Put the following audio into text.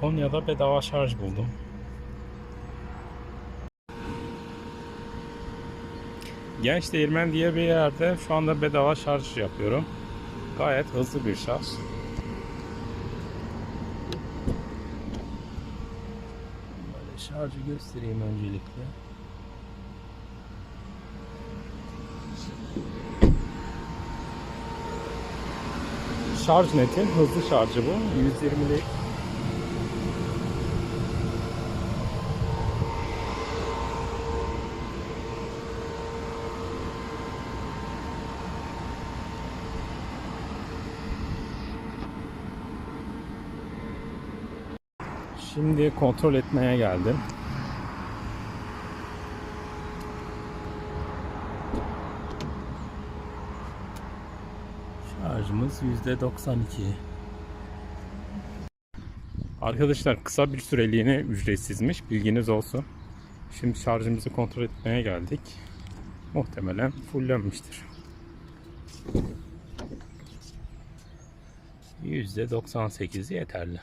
Konya'da bedava şarj buldum. Genç Değirmen diye bir yerde şu anda bedava şarj yapıyorum. Gayet hızlı bir şarj. Böyle şarjı göstereyim öncelikle. Şarj neti, hızlı şarjı bu. 120'lik. Şimdi kontrol etmeye geldim. Şarjımız %92. Arkadaşlar kısa bir süreliğine ücretsizmiş. Bilginiz olsun. Şimdi şarjımızı kontrol etmeye geldik. Muhtemelen fullenmiştir. %98 yeterli.